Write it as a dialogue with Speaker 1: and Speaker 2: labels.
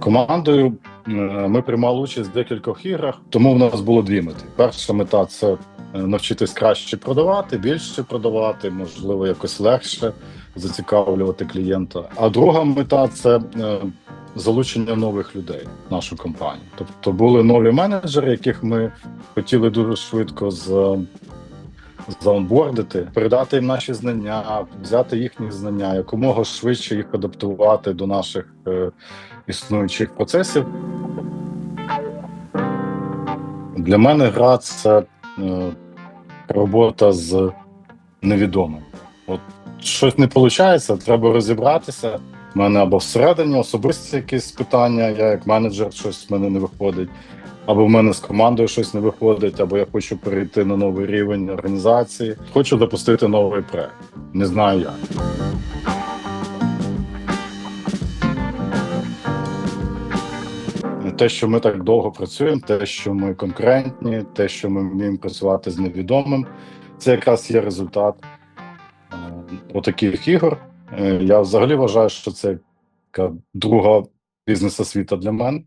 Speaker 1: Командою е, ми приймали участь в декількох іграх, тому в нас було дві мети. Перша мета це е, навчитись краще продавати, більше продавати, можливо, якось легше зацікавлювати клієнта. А друга мета це е, залучення нових людей в нашу компанію. Тобто були нові менеджери, яких ми хотіли дуже швидко з. Заонбордити, передати їм наші знання, взяти їхні знання, якомога швидше їх адаптувати до наших е, існуючих процесів. Для мене гра це е, робота з невідомим. От щось не виходить, треба розібратися. У мене або всередині особисті якісь питання, я як менеджер щось в мене не виходить, або в мене з командою щось не виходить, або я хочу перейти на новий рівень організації. Хочу запустити новий проект. Не знаю як. Те, що ми так довго працюємо, те, що ми конкурентні, те, що ми вміємо працювати з невідомим, це якраз є результат е, отаких ігор. Е, Я взагалі вважаю, що це друга бізнес-освіта для мене.